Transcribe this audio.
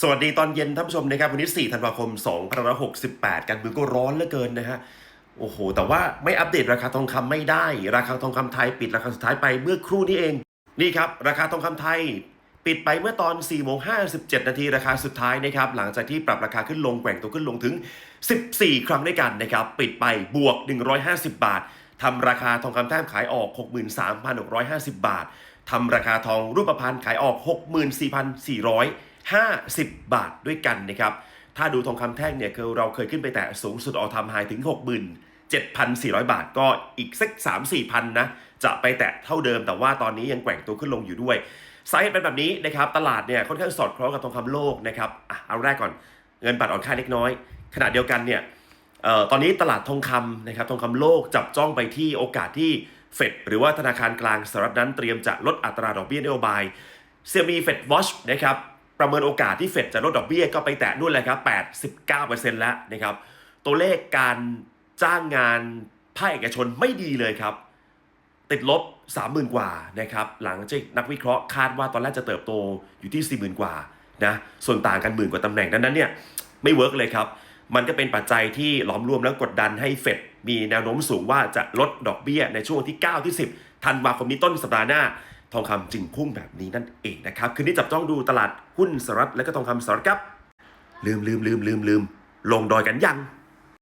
สวัสดีตอนเย็นท่านผู้ชมนะครับ วันนี้ 4 ธันวาคม 2568 กันเมืองก็ร้อนเหลือเกินนะฮะ โอ้โห แต่ว่าไม่อัปเดตราคาทองคำไม่ได้ ราคาทองคำไทยปิดราคาสุดท้ายไปเมื่อครู่นี้เอง นี่ครับ ราคาทองคำไทย ปิดไปเมื่อตอน4โมง57 นาทีราคาสุดท้ายนะครับ หลังจากที่ปรับราคาขึ้นลงแกว่งตัวขึ้นลงถึง 14 ครั้งด้วยกันนะครับ ปิดไปบวก 150 บาททำราคาทองคำแท่งขายออก 63,650 บาททำราคาทองรูปพรรณขายออก 50 บาทด้วยกันนะครับ ถ้าดูทองคำแท่งเนี่ยคือเราเคยขึ้นไปแตะสูงสุดออทามไฮถึง 67,400 บาทก็อีกสัก 3-4พันนะ จะไปแตะเท่าเดิม แต่ว่าตอนนี้ยังแกว่งตัวขึ้นลงอยู่ด้วยสาเหตุเป็นแบบนี้นะครับ ตลาดเนี่ยค่อนข้างสอดคล้องกับทองคำโลกนะครับอะเอาแรกก่อนเงินบาทอ่อนค่าเล็กน้อย ขณะเดียวกันเนี่ยออตอนนี้ตลาดทองคำนะครับทองคำโลกจับจ้องไปที่โอกาสที่เฟดหรือว่าธนาคารกลางสหรัฐนั้นเตรียมจะลดอัตราดอกเบี้ยนโยบายเซียมีเฟดวอชนะครับ ประเมินโอกาสที่เฟดจะลดดอกเบี้ยก็ไปแตะนู่นเลยครับ89%แล้วนะครับ ตัวเลขการจ้างงานภาคเอกชนไม่ดีเลยครับ ติดลบ 30,000 กว่านะครับ หลังจากนักวิเคราะห์คาดว่าตอนแรกจะเติบโตอยู่ที่ 40,000 กว่านะส่วนต่างกันหมื่นกว่าตำแหน่งดังนั้นเนี่ยไม่เวิร์กเลยครับ มันก็เป็นปัจจัยที่หลอมรวมแล้วกดดันให้เฟดมีแนวโน้มสูงว่าจะลดดอกเบี้ยในช่วงที่ 9 ที่ 10ธันวาคมนี้ต้นสัปดาห์หน้า ทองคำจึงพุ่งแบบนี้นั่นเองนะครับ คืนนี้จับจ้องดูตลาดหุ้นสหรัฐและก็ทองคำสหรัฐครับ ลืมลืมลืมลืมลืมลงดอยกันยัง